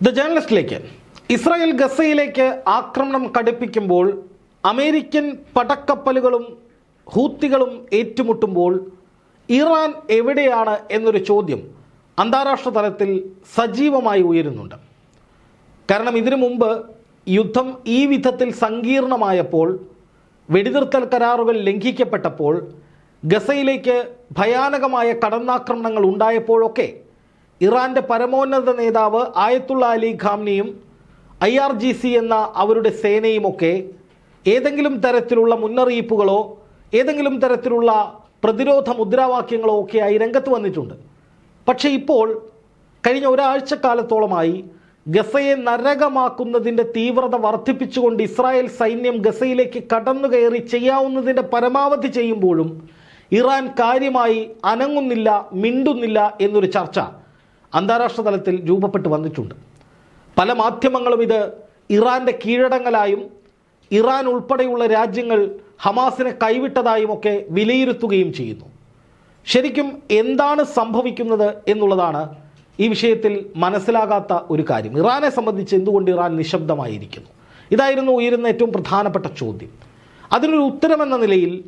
The ജേർണലിസ്റ്റിലേക്ക് Israel ഗസയിലേക്ക് ആക്രമണം കടുപ്പിക്കുമ്പോൾ American പടക്കപ്പലുകളും ഹൂത്തികളും ഏറ്റുമുട്ടുമ്പോൾ Iran എവിടെയാണ് എന്നൊരു ചോദ്യം അന്താരാഷ്ട്ര തലത്തിൽ സജീവമായി ഉയരുന്നുണ്ട്. കാരണം ഇതിനു മുമ്പ് യുദ്ധം ഈ വിധത്തിൽ സങ്കീർണമായപ്പോൾ വെടിനിർത്തൽ കരാറുകൾ ലംഘിക്കപ്പെട്ടപ്പോൾ ഗസയിലേക്ക് ഭയാനകമായ കടന്നാക്രമണങ്ങൾ ഉണ്ടായപ്പോഴൊക്കെ ഇറാന്റെ പരമോന്നത നേതാവ് ആയത്തുള്ള അലി ഖാംനിയും ഐ ആർ ജി സി എന്ന അവരുടെ സേനയുമൊക്കെ ഏതെങ്കിലും തരത്തിലുള്ള മുന്നറിയിപ്പുകളോ ഏതെങ്കിലും തരത്തിലുള്ള പ്രതിരോധ മുദ്രാവാക്യങ്ങളോ ഒക്കെയായി രംഗത്ത് വന്നിട്ടുണ്ട്. പക്ഷേ ഇപ്പോൾ കഴിഞ്ഞ ഒരാഴ്ചക്കാലത്തോളമായി ഗസയെ നരകമാക്കുന്നതിന്റെ തീവ്രത വർദ്ധിപ്പിച്ചുകൊണ്ട് ഇസ്രായേൽ സൈന്യം ഗസയിലേക്ക് കടന്നു കയറി ചെയ്യാവുന്നതിന്റെ പരമാവധി ചെയ്യുമ്പോഴും ഇറാൻ കാര്യമായി അനങ്ങുന്നില്ല മിണ്ടുന്നില്ല എന്നൊരു ചർച്ച അന്താരാഷ്ട്ര തലത്തിൽ രൂപപ്പെട്ട് വന്നിട്ടുണ്ട്. പല മാധ്യമങ്ങളും ഇത് ഇറാന്റെ കീഴടങ്ങലായും ഇറാൻ ഉൾപ്പെടെയുള്ള രാജ്യങ്ങൾ ഹമാസിനെ കൈവിട്ടതായും ഒക്കെ വിലയിരുത്തുകയും ചെയ്യുന്നു. ശരിക്കും എന്താണ് സംഭവിക്കുന്നത് എന്നുള്ളതാണ് ഈ വിഷയത്തിൽ മനസ്സിലാകാത്ത ഒരു കാര്യം. ഇറാനെ സംബന്ധിച്ച് എന്തുകൊണ്ട് ഇറാൻ നിശബ്ദമായിരിക്കുന്നു? ഇതായിരുന്നു ഉയരുന്ന ഏറ്റവും പ്രധാനപ്പെട്ട ചോദ്യം. അതിനൊരു ഉത്തരമെന്ന നിലയിൽ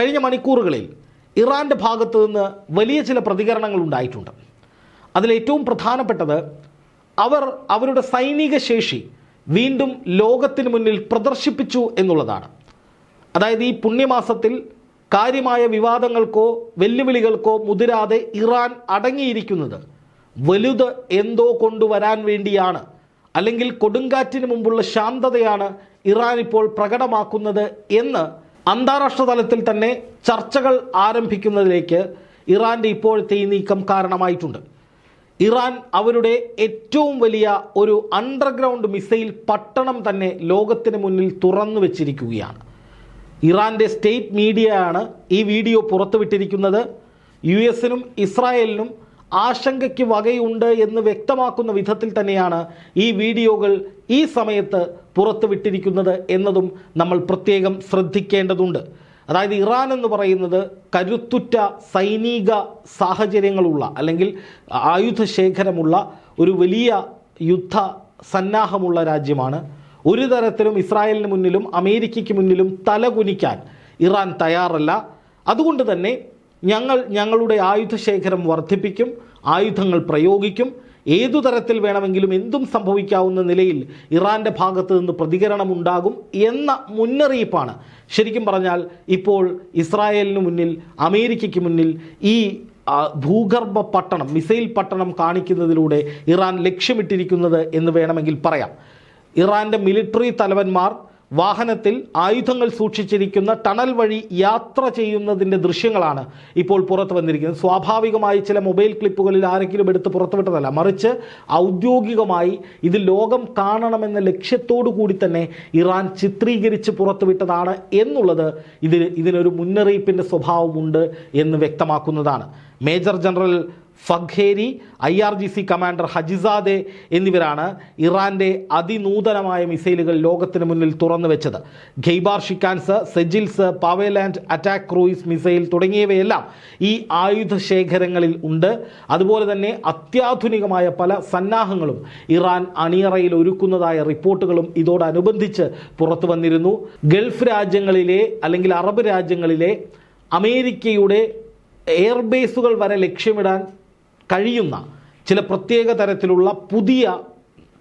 കഴിഞ്ഞ മണിക്കൂറുകളിൽ ഇറാന്റെ ഭാഗത്തു നിന്ന് വലിയ ചില പ്രതികരണങ്ങൾ ഉണ്ടായിട്ടുണ്ട്. അതിലേറ്റവും പ്രധാനപ്പെട്ടത് അവർ അവരുടെ സൈനിക ശേഷി വീണ്ടും ലോകത്തിന് മുന്നിൽ പ്രദർശിപ്പിച്ചു എന്നുള്ളതാണ്. അതായത് ഈ പുണ്യമാസത്തിൽ കാര്യമായ വിവാദങ്ങൾക്കോ വെല്ലുവിളികൾക്കോ മുതിരാതെ ഇറാൻ അടങ്ങിയിരിക്കുന്നത് വലുത് എന്തോ കൊണ്ടുവരാൻ വേണ്ടിയാണ് അല്ലെങ്കിൽ കൊടുങ്കാറ്റിന് മുമ്പുള്ള ശാന്തതയാണ് ഇറാൻ ഇപ്പോൾ പ്രകടമാക്കുന്നത് എന്ന് അന്താരാഷ്ട്ര തലത്തിൽ തന്നെ ചർച്ചകൾ ആരംഭിക്കുന്നതിലേക്ക് ഇറാന്റെ ഇപ്പോഴത്തെ ഈ നീക്കം കാരണമായിട്ടുണ്ട്. ഇറാൻ അവരുടെ ഏറ്റവും വലിയ ഒരു അണ്ടർഗ്രൗണ്ട് മിസൈൽ പട്ടണം തന്നെ ലോകത്തിന് മുന്നിൽ തുറന്നു വെച്ചിരിക്കുകയാണ്. ഇറാന്റെ സ്റ്റേറ്റ് മീഡിയയാണ് ഈ വീഡിയോ പുറത്തുവിട്ടിരിക്കുന്നത്. യു എസിനും ഇസ്രായേലിനും ആശങ്കയ്ക്ക് വകയുണ്ട് എന്ന് വ്യക്തമാക്കുന്ന വിധത്തിൽ തന്നെയാണ് ഈ വീഡിയോകൾ ഈ സമയത്ത് പുറത്തുവിട്ടിരിക്കുന്നത് എന്നതും നമ്മൾ പ്രത്യേകം ശ്രദ്ധിക്കേണ്ടതുണ്ട്. അതായത് ഇറാൻ എന്ന് പറയുന്നത് കരുത്തുറ്റ സൈനിക സാഹചര്യങ്ങളുള്ള അല്ലെങ്കിൽ ആയുധശേഖരമുള്ള ഒരു വലിയ യുദ്ധ സന്നാഹമുള്ള രാജ്യമാണ്. ഒരു തരത്തിലും ഇസ്രായേലിന് മുന്നിലും അമേരിക്കയ്ക്ക് മുന്നിലും തലകുനിക്കാൻ ഇറാൻ തയ്യാറല്ല. അതുകൊണ്ട് തന്നെ ഞങ്ങൾ ഞങ്ങളുടെ ആയുധശേഖരം വർദ്ധിപ്പിക്കും ആയുധങ്ങൾ പ്രയോഗിക്കും. ഏതു തരത്തിൽ വേണമെങ്കിലും എന്തും സംഭവിക്കാവുന്ന നിലയിൽ ഇറാന്റെ ഭാഗത്ത് നിന്ന് പ്രതികരണം ഉണ്ടാകും എന്ന മുന്നറിയിപ്പാണ്. ശരിക്കും പറഞ്ഞാൽ ഇപ്പോൾ ഇസ്രായേലിന് മുന്നിൽ അമേരിക്കയ്ക്ക് മുന്നിൽ ഈ ഭൂഗർഭ പട്ടണം മിസൈൽ പട്ടണം കാണിക്കുന്നതിലൂടെ ഇറാൻ ലക്ഷ്യമിട്ടിരിക്കുന്നത് എന്ന് വേണമെങ്കിൽ പറയാം. ഇറാന്റെ മിലിറ്ററി തലവന്മാർ വാഹനത്തിൽ ആയുധങ്ങൾ സൂക്ഷിച്ചിരിക്കുന്ന ടണൽ വഴി യാത്ര ചെയ്യുന്നതിന്റെ ദൃശ്യങ്ങളാണ് ഇപ്പോൾ പുറത്തു വന്നിരിക്കുന്നത്. സ്വാഭാവികമായി ചില മൊബൈൽ ക്ലിപ്പുകളിൽ ആരെങ്കിലും എടുത്ത് പുറത്തുവിട്ടതല്ല മറിച്ച് ഔദ്യോഗികമായി ഇത് ലോകം കാണണമെന്ന ലക്ഷ്യത്തോടു കൂടി തന്നെ ഇറാൻ ചിത്രീകരിച്ച് പുറത്തുവിട്ടതാണ് എന്നുള്ളത് ഇതിന് ഇതിനൊരു മുന്നറിയിപ്പിന്റെ സ്വഭാവമുണ്ട് എന്ന് വ്യക്തമാക്കുന്നതാണ്. Major general Fakheri I R G C commander Hajizadeh എന്നിവരാണ് ഇറാന്റെ അതിനൂതനമായ മിസൈലുകൾ ലോകത്തിന് മുന്നിൽ തുറന്നു വെച്ചത്. Kheibar Shekans Sejjils Paveh land attack cruise missile തുടങ്ങിയവയെല്ലാം ഈ ആയുധ ശേഖരങ്ങളിൽ ഉണ്ട്. അതുപോലെ തന്നെ അത്യാധുനികമായ പല സന്നാഹങ്ങളും ഇറാൻ അണിയറയിൽ ഒരുക്കുന്നതായ റിപ്പോർട്ടുകളും ഇതോടനുബന്ധിച്ച് പുറത്തു വന്നിരുന്നു. ഗൾഫ് രാജ്യങ്ങളിലെ അല്ലെങ്കിൽ അറബ് രാജ്യങ്ങളിലെ അമേരിക്കയുടെ എയർബേസുകൾ വരെ ലക്ഷ്യമിടാൻ കഴിയുന്ന ചില പ്രത്യേക തരത്തിലുള്ള പുതിയ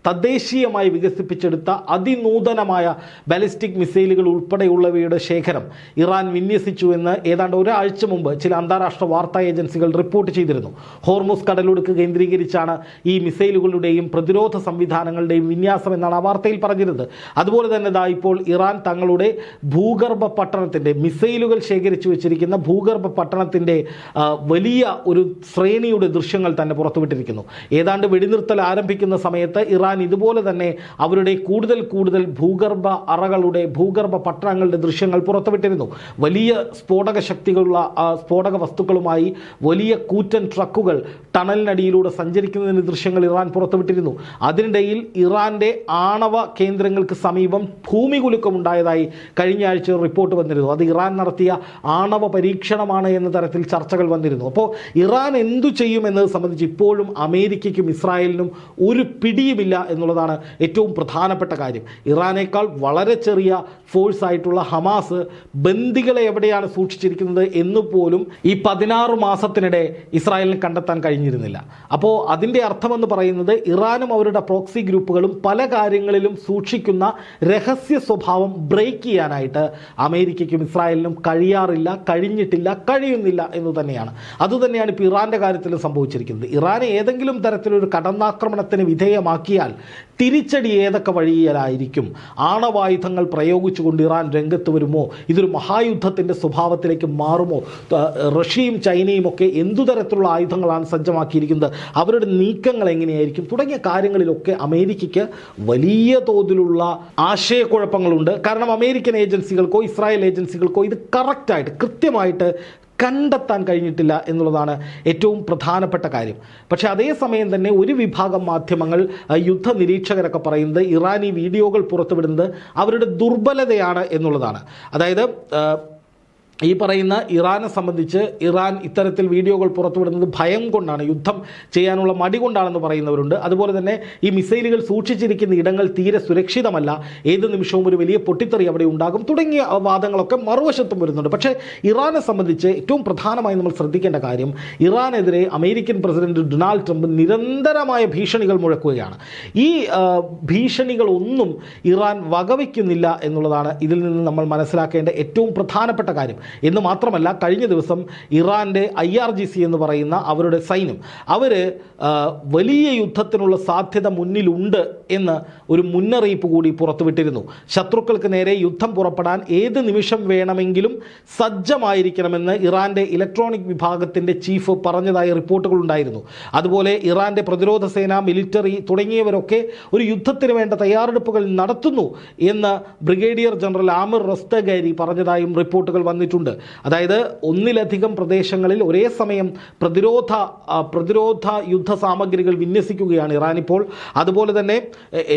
തദ്ദേശീയമായി വികസിപ്പിച്ചെടുത്ത അതിനൂതനമായ ബാലിസ്റ്റിക് മിസൈലുകൾ ഉൾപ്പെടെയുള്ളവയുടെ ശേഖരം ഇറാൻ വിന്യസിച്ചു എന്ന് ഏതാണ്ട് ഒരാഴ്ച മുമ്പ് ചില അന്താരാഷ്ട്ര വാർത്താ ഏജൻസികൾ റിപ്പോർട്ട് ചെയ്തിരുന്നു. ഹോർമോസ് കടലൊടുക്ക് കേന്ദ്രീകരിച്ചാണ് ഈ മിസൈലുകളുടെയും പ്രതിരോധ സംവിധാനങ്ങളുടെയും വിന്യാസം എന്നാണ് ആ വാർത്തയിൽ പറഞ്ഞിരുന്നത്. അതുപോലെ തന്നെ ദാ ഇപ്പോൾ ഇറാൻ തങ്ങളുടെ ഭൂഗർഭ പട്ടണത്തിന്റെ മിസൈലുകൾ ശേഖരിച്ചു വെച്ചിരിക്കുന്ന ഭൂഗർഭ പട്ടണത്തിന്റെ വലിയ ഒരു ശ്രേണിയുടെ ദൃശ്യങ്ങൾ തന്നെ പുറത്തുവിട്ടിരിക്കുന്നു. ഏതാണ്ട് വെടിനിർത്തൽ ആരംഭിക്കുന്ന സമയത്ത് ഇറാൻ ഇതുപോലെ തന്നെ അവരുടെ കൂടുതൽ കൂടുതൽ ഭൂഗർഭ അറകളുടെ ഭൂഗർഭ പട്ടണങ്ങളുടെ ദൃശ്യങ്ങൾ പുറത്തുവിട്ടിരുന്നു. വലിയ സ്ഫോടക ശക്തികളുള്ള സ്ഫോടക വസ്തുക്കളുമായി വലിയ കൂറ്റൻ ട്രക്കുകൾ ടണലിനടിയിലൂടെ സഞ്ചരിക്കുന്നതിന് ദൃശ്യങ്ങൾ ഇറാൻ പുറത്തുവിട്ടിരുന്നു. അതിനിടയിൽ ഇറാന്റെ ആണവ കേന്ദ്രങ്ങൾക്ക് സമീപം ഭൂമി കുലുക്കമുണ്ടായതായി കഴിഞ്ഞ ആഴ്ച റിപ്പോർട്ട് വന്നിരുന്നു. അത് ഇറാൻ നടത്തിയ ആണവ പരീക്ഷണമാണ് എന്ന തരത്തിൽ ചർച്ചകൾ വന്നിരുന്നു. അപ്പോൾ ഇറാൻ എന്തു ചെയ്യും എന്നത് സംബന്ധിച്ച് ഇപ്പോഴും അമേരിക്കയ്ക്കും ഇസ്രായേലിനും ഒരു പിടിയുമില്ല. എന്നുള്ളതാണ് ഏറ്റവും പ്രധാനപ്പെട്ട കാര്യം. ഇറാനേക്കാൾ വളരെ ചെറിയ ഫോഴ്സ് ആയിട്ടുള്ള ഹമാസ് ബന്ദികളെ എവിടെയാണ് സൂക്ഷിച്ചിരിക്കുന്നത് എന്ന് പോലും ഈ പതിനാറ് മാസത്തിനിടെ ഇസ്രായേലിന് കണ്ടെത്താൻ കഴിഞ്ഞിരുന്നില്ല. അപ്പോൾ അതിന്റെ അർത്ഥമെന്ന് പറയുന്നത് ഇറാനും അവരുടെ പ്രോക്സി ഗ്രൂപ്പുകളും പല കാര്യങ്ങളിലും സൂക്ഷിക്കുന്ന രഹസ്യ സ്വഭാവം ബ്രേക്ക് ചെയ്യാനായിട്ട് അമേരിക്കയ്ക്കും ഇസ്രായേലിനും കഴിയാറില്ല കഴിഞ്ഞിട്ടില്ല കഴിയുന്നില്ല എന്ന് തന്നെയാണ്. അതുതന്നെയാണ് ഇപ്പോൾ ഇറാന്റെ കാര്യത്തിൽ സംഭവിച്ചിരിക്കുന്നത്. ഇറാനെ ഏതെങ്കിലും തരത്തിലൊരു കടന്നാക്രമണത്തിന് വിധേയമാക്കിയാൽ തിരിച്ചടി ഏതൊക്കെ വഴിയിലായിരിക്കും? ആണവായുധങ്ങൾ പ്രയോഗിച്ചുകൊണ്ട് ഇറാൻ രംഗത്ത് വരുമോ? ഇതൊരു മഹായുദ്ധത്തിന്റെ സ്വഭാവത്തിലേക്ക് മാറുമോ? റഷ്യയും ചൈനയും ഒക്കെ എന്തു തരത്തിലുള്ള ആയുധങ്ങളാണ് സജ്ജമാക്കിയിരിക്കുന്നത്? അവരുടെ നീക്കങ്ങൾ എങ്ങനെയായിരിക്കും? തുടങ്ങിയ കാര്യങ്ങളിലൊക്കെ അമേരിക്കയ്ക്ക് വലിയ തോതിലുള്ള ആശയക്കുഴപ്പങ്ങളുണ്ട്. കാരണം അമേരിക്കൻ ഏജൻസികൾക്കോ ഇസ്രായേൽ ഏജൻസികൾക്കോ ഇത് കറക്റ്റായിട്ട് കൃത്യമായിട്ട് കണ്ടെത്താൻ കഴിഞ്ഞിട്ടില്ല എന്നുള്ളതാണ് ഏറ്റവും പ്രധാനപ്പെട്ട കാര്യം. പക്ഷേ അതേസമയം തന്നെ ഒരു വിഭാഗം മാധ്യമങ്ങൾ യുദ്ധ നിരീക്ഷകരൊക്കെ പറയുന്നത് ഇറാനി വീഡിയോകൾ പുറത്തുവിടുന്നത് അവരുടെ ദുർബലതയാണ് എന്നുള്ളതാണ്. അതായത് ഈ പറയുന്ന ഇറാനെ സംബന്ധിച്ച് ഇറാൻ ഇത്തരത്തിൽ വീഡിയോകൾ പുറത്തുവിടുന്നത് ഭയം കൊണ്ടാണ് യുദ്ധം ചെയ്യാനുള്ള മടി കൊണ്ടാണെന്ന് പറയുന്നവരുണ്ട്. അതുപോലെ തന്നെ ഈ മിസൈലുകൾ സൂക്ഷിച്ചിരിക്കുന്ന ഇടങ്ങൾ തീരെ സുരക്ഷിതമല്ല. ഏത് നിമിഷവും ഒരു വലിയ പൊട്ടിത്തെറി അവിടെ ഉണ്ടാകും. തുടങ്ങിയ വാദങ്ങളൊക്കെ മറുവശത്തും വരുന്നുണ്ട്. പക്ഷേ ഇറാനെ സംബന്ധിച്ച് ഏറ്റവും പ്രധാനമായി നമ്മൾ ശ്രദ്ധിക്കേണ്ട കാര്യം ഇറാനെതിരെ അമേരിക്കൻ പ്രസിഡന്റ് ഡൊണാൾഡ് ട്രംപ് നിരന്തരമായ ഭീഷണികൾ മുഴക്കുകയാണ്. ഈ ഭീഷണികളൊന്നും ഇറാൻ വകവയ്ക്കുന്നില്ല എന്നുള്ളതാണ് ഇതിൽ നിന്ന് നമ്മൾ മനസ്സിലാക്കേണ്ട ഏറ്റവും പ്രധാനപ്പെട്ട കാര്യം. എന്ന് മാത്രമല്ല കഴിഞ്ഞ ദിവസം ഇറാന്റെ ഐ ആർ ജി സി എന്ന് പറയുന്ന അവരുടെ സൈന്യം അവർ വലിയ യുദ്ധത്തിനുള്ള സാധ്യത മുന്നിലുണ്ട് എന്ന് ഒരു മുന്നറിയിപ്പ് കൂടി പുറത്തുവിട്ടിരുന്നു. ശത്രുക്കൾക്ക് നേരെ യുദ്ധം പുറപ്പെടാൻ ഏത് നിമിഷം വേണമെങ്കിലും സജ്ജമായിരിക്കണമെന്ന് ഇറാന്റെ ഇലക്ട്രോണിക് വിഭാഗത്തിന്റെ ചീഫ് പറഞ്ഞതായി റിപ്പോർട്ടുകളുണ്ടായിരുന്നു. അതുപോലെ ഇറാന്റെ പ്രതിരോധ സേന മിലിറ്ററി തുടങ്ങിയവരൊക്കെ ഒരു യുദ്ധത്തിന് വേണ്ട തയ്യാറെടുപ്പുകൾ നടത്തുന്നു എന്ന് ബ്രിഗേഡിയർ ജനറൽ ആമിർ റസ്തഗാരി പറഞ്ഞതായും റിപ്പോർട്ടുകൾ വന്നിട്ടുണ്ട്. അതായത് ഒന്നിലധികം പ്രദേശങ്ങളിൽ ഒരേ സമയം പ്രതിരോധ പ്രതിരോധ യുദ്ധ സാമഗ്രികൾ വിന്യസിക്കുകയാണ് ഇറാൻ ഇപ്പോൾ. അതുപോലെ തന്നെ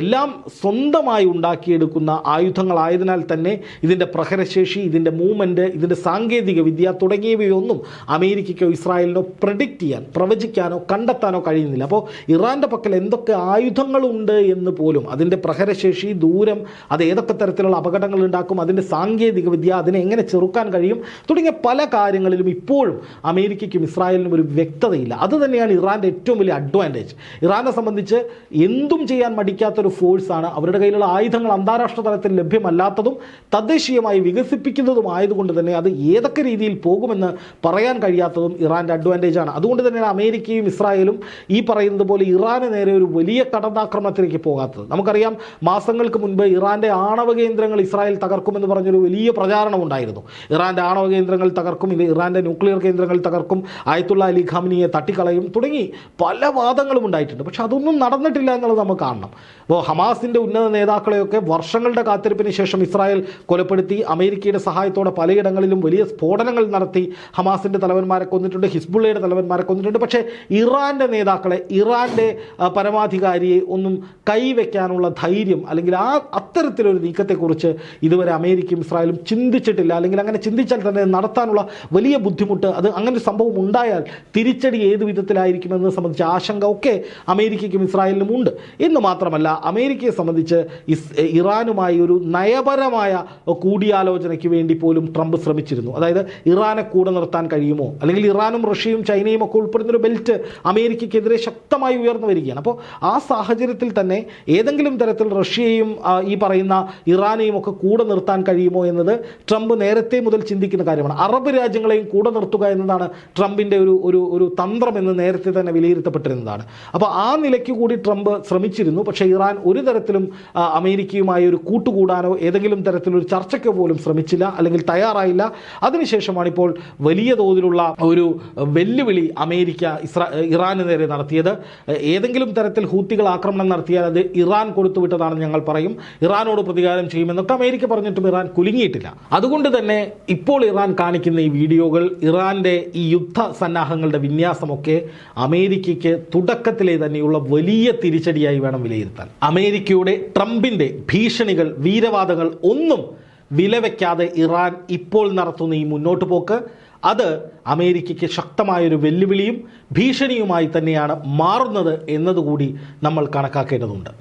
എല്ലാം സ്വന്തമായി ഉണ്ടാക്കിയെടുക്കുന്ന ആയുധങ്ങളായതിനാൽ തന്നെ ഇതിന്റെ പ്രഹരശേഷി ഇതിന്റെ മൂവ്മെന്റ് ഇതിന്റെ സാങ്കേതിക വിദ്യ തുടങ്ങിയവയൊന്നും അമേരിക്കയ്ക്കോ ഇസ്രായേലിനോ പ്രഡിക്റ്റ് ചെയ്യാൻ പ്രവചിക്കാനോ കണ്ടെത്താനോ കഴിയുന്നില്ല. അപ്പോൾ ഇറാന്റെ പക്കൽ എന്തൊക്കെ ആയുധങ്ങളുണ്ട് എന്ന് പോലും അതിന്റെ പ്രഹരശേഷി ദൂരം അത് ഏതൊക്കെ തരത്തിലുള്ള അപകടങ്ങൾ ഉണ്ടാക്കും അതിന്റെ സാങ്കേതിക വിദ്യ അതിനെ എങ്ങനെ ചെറുക്കാൻ കഴിയും തുടങ്ങിയ പല കാര്യങ്ങളിലും ഇപ്പോഴും അമേരിക്കയ്ക്കും ഇസ്രായേലിനും ഒരു വ്യക്തതയില്ല. അത് തന്നെയാണ് ഇറാന്റെ ഏറ്റവും വലിയ അഡ്വാന്റേജ് ഇറാനെ സംബന്ധിച്ച് എന്തും ചെയ്യാൻ മടിക്കാത്തൊരു ഫോഴ്സാണ് അവരുടെ കയ്യിലുള്ള ആയുധങ്ങൾ അന്താരാഷ്ട്ര തലത്തിൽ ലഭ്യമല്ലാത്തതും തദ്ദേശീയമായി വികസിപ്പിക്കുന്നതും ആയതുകൊണ്ട് തന്നെ അത് ഏതൊക്കെ രീതിയിൽ പോകുമെന്ന് പറയാൻ കഴിയാത്തതും ഇറാന്റെ അഡ്വാന്റേജ് ആണ്. അതുകൊണ്ട് തന്നെയാണ് അമേരിക്കയും ഇസ്രായേലും ഈ പറയുന്നത് പോലെ ഇറാന് നേരെ ഒരു വലിയ കടന്നാക്രമണത്തിലേക്ക് പോകാത്തത്. നമുക്കറിയാം മാസങ്ങൾക്ക് മുൻപ് ഇറാന്റെ ആണവ കേന്ദ്രങ്ങൾ ഇസ്രായേൽ തകർക്കുമെന്ന് പറഞ്ഞൊരു വലിയ പ്രചാരണം ഉണ്ടായിരുന്നു. ഇറാന്റെ ആണവ കേന്ദ്രങ്ങൾ തകർക്കും ഇത് ഇറാന്റെ ന്യൂക്ലിയർ കേന്ദ്രങ്ങൾ തകർക്കും ആയത്തുള്ള അലി ഖാമിനിയെ തട്ടിക്കളയും തുടങ്ങി പല വാദങ്ങളും ഉണ്ടായിട്ടുണ്ട്. പക്ഷെ അതൊന്നും നടന്നിട്ടില്ല എന്നുള്ളത് നമുക്ക് കാണണം. അപ്പോൾ ഹമാസിന്റെ ഉന്നത നേതാക്കളെയൊക്കെ വർഷങ്ങളുടെ കാത്തിരിപ്പിന് ശേഷം ഇസ്രായേൽ കൊലപ്പെടുത്തി അമേരിക്കയുടെ സഹായത്തോടെ പലയിടങ്ങളിലും വലിയ സ്ഫോടനങ്ങൾ നടത്തി ഹമാസിന്റെ തലവന്മാരെ കൊന്നിട്ടുണ്ട് ഹിസ്ബുള്ളയുടെ തലവന്മാരെ കൊന്നിട്ടുണ്ട്. പക്ഷേ ഇറാന്റെ നേതാക്കളെ ഇറാന്റെ പരമാധികാരിയെ ഒന്നും കൈവയ്ക്കാനുള്ള ധൈര്യം അല്ലെങ്കിൽ ആ അത്തരത്തിലൊരു നീക്കത്തെക്കുറിച്ച് ഇതുവരെ അമേരിക്കയും ഇസ്രായേലും ചിന്തിച്ചിട്ടില്ല. അല്ലെങ്കിൽ അങ്ങനെ ചിന്തിച്ചാൽ തന്നെ നടത്താനുള്ള വലിയ ബുദ്ധിമുട്ട്. അത് അങ്ങനെ ഒരു സംഭവം ഉണ്ടായാൽ തിരിച്ചടി ഏത് വിധത്തിലായിരിക്കുമെന്ന് സംബന്ധിച്ച ആശങ്ക ഒക്കെ അമേരിക്കയ്ക്കും ഇസ്രായേലിനും ഉണ്ട്. എന്ന് മാത്രമല്ല അമേരിക്കയെ സംബന്ധിച്ച് ഇറാനുമായി ഒരു നയപരമായ കൂടിയാലോചനയ്ക്ക് വേണ്ടി പോലും ട്രംപ് ശ്രമിച്ചിരുന്നു. അതായത് ഇറാനെ കൂടെ നിർത്താൻ കഴിയുമോ? അല്ലെങ്കിൽ ഇറാനും റഷ്യയും ചൈനയും ഒക്കെ ഉൾപ്പെടുന്നൊരു ബെൽറ്റ് അമേരിക്കയ്ക്കെതിരെ ശക്തമായി ഉയർന്നു വരികയാണ്. അപ്പോൾ ആ സാഹചര്യത്തിൽ തന്നെ ഏതെങ്കിലും തരത്തിൽ റഷ്യയെയും ഈ പറയുന്ന ഇറാനെയും ഒക്കെ കൂടെ നിർത്താൻ കഴിയുമോ എന്നത് ട്രംപ് നേരത്തെ മുതൽ ചിന്തിക്കുന്ന കാര്യമാണ്. അറബ് രാജ്യങ്ങളെയും കൂടെ നിർത്തുക എന്നതാണ് ട്രംപിന്റെ ഒരു ഒരു ഒരു തന്ത്രം എന്ന് നേരത്തെ തന്നെ വിലയിരുത്തപ്പെട്ടിരുന്നതാണ്. അപ്പോൾ ആ നിലയ്ക്ക് കൂടി ട്രംപ് ശ്രമിച്ചിരുന്നു. പക്ഷേ ഇറാൻ ഒരു തരത്തിലും അമേരിക്കയുമായി ഒരു കൂട്ടുകൂടാനോ ഏതെങ്കിലും തരത്തിലൊരു ചർച്ചയ്ക്കോ പോലും ശ്രമിച്ചില്ല അല്ലെങ്കിൽ തയ്യാറായില്ല. അതിനുശേഷമാണ് ഇപ്പോൾ വലിയ തോതിലുള്ള ഒരു വെല്ലുവിളി അമേരിക്ക ഇസ്രാ ഇറാന് നേരെ നടത്തിയത്. ഏതെങ്കിലും തരത്തിൽ ഹൂത്തികൾ ആക്രമണം നടത്തിയാൽ അത് ഇറാൻ കൊടുത്തുവിട്ടതാണെന്ന് ഞങ്ങൾ പറയും. ഇറാനോട് പ്രതികാരം ചെയ്യുമെന്നൊക്കെ അമേരിക്ക പറഞ്ഞിട്ടും ഇറാൻ കുലുങ്ങിയിട്ടില്ല. അതുകൊണ്ട് തന്നെ ഇപ്പോൾ ഇറാൻ കാണിക്കുന്ന ഈ വീഡിയോകൾ ഇറാന്റെ ഈ യുദ്ധ സന്നാഹങ്ങളുടെ വിന്യാസമൊക്കെ അമേരിക്കയ്ക്ക് തുടക്കത്തിലെ തന്നെയുള്ള വലിയ തിരിച്ചടിയായി വേണം വിലയിരുത്താൻ. അമേരിക്കയുടെ ട്രംപിന്റെ ഭീഷണികൾ വീരവാദങ്ങൾ ഒന്നും വിലവെക്കാതെ ഇറാൻ ഇപ്പോൾ നടത്തുന്ന ഈ മുന്നോട്ട് പോക്ക് അത് അമേരിക്കയ്ക്ക് ശക്തമായൊരു വെല്ലുവിളിയും ഭീഷണിയുമായി തന്നെയാണ് മാറുന്നത് എന്നതുകൂടി നമ്മൾ കണക്കാക്കേണ്ടതുണ്ട്.